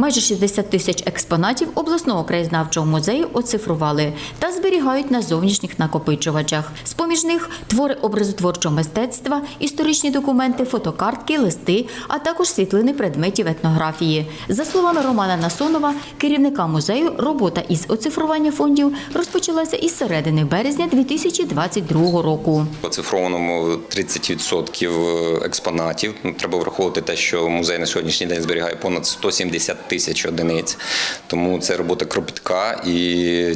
Майже 60 тисяч експонатів обласного краєзнавчого музею оцифрували та зберігають на зовнішніх накопичувачах. З-поміж них твори образотворчого мистецтва, історичні документи, фотокартки, листи, а також світлини предметів етнографії. За словами Романа Насонова, керівника музею, робота із оцифрування фондів розпочалася із середини березня 2022 року. Оцифрованому 30% експонатів. Ну, треба враховувати те, що музей на сьогоднішній день зберігає понад 170 тисяч одиниць. Тому це робота кропітка і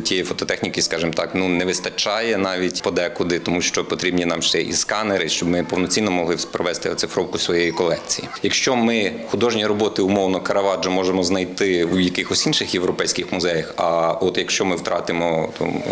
тієї фототехніки, скажімо так, ну не вистачає навіть подекуди, тому що потрібні нам ще і сканери, щоб ми повноцінно могли провести оцифровку своєї колекції. Якщо ми художні роботи умовно Караваджо можемо знайти у якихось інших європейських музеях, а от якщо ми втратимо там,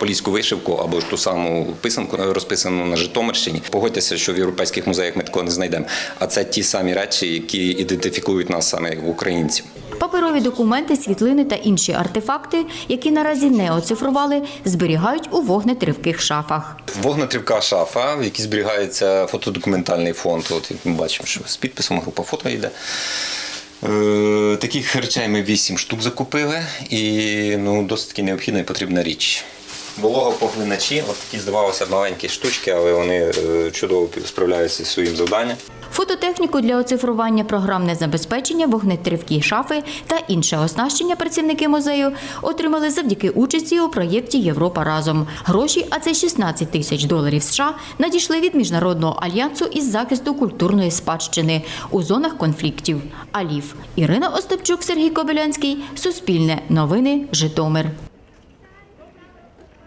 поліську вишивку або ж ту саму писанку розписану на Житомирщині, погодьтеся, що в європейських музеях ми такого не знайдемо. А це ті самі речі, які ідентифікують нас саме як українців. Паперові документи, світлини та інші артефакти, які наразі не оцифрували, зберігають у вогнетривких шафах. Вогнетривка шафа, в якій зберігається фотодокументальний фонд. От ми бачимо, що з підписом група фото йде. Е, Таких речей ми вісім штук закупили, і ну, досить необхідна і потрібна річ. Вологопоглиначі, от такі здавалося маленькі штучки, але вони е, чудово справляються зі своїм завданням. Фототехніку для оцифрування програмне забезпечення, вогнетривкі шафи та інше оснащення працівники музею отримали завдяки участі у проєкті Європа разом. Гроші, а це 16 тисяч доларів США, надійшли від міжнародного альянсу із захисту культурної спадщини у зонах конфліктів. Аліф Ірина Остапчук, Сергій Кобилянський, Суспільне новини, Житомир.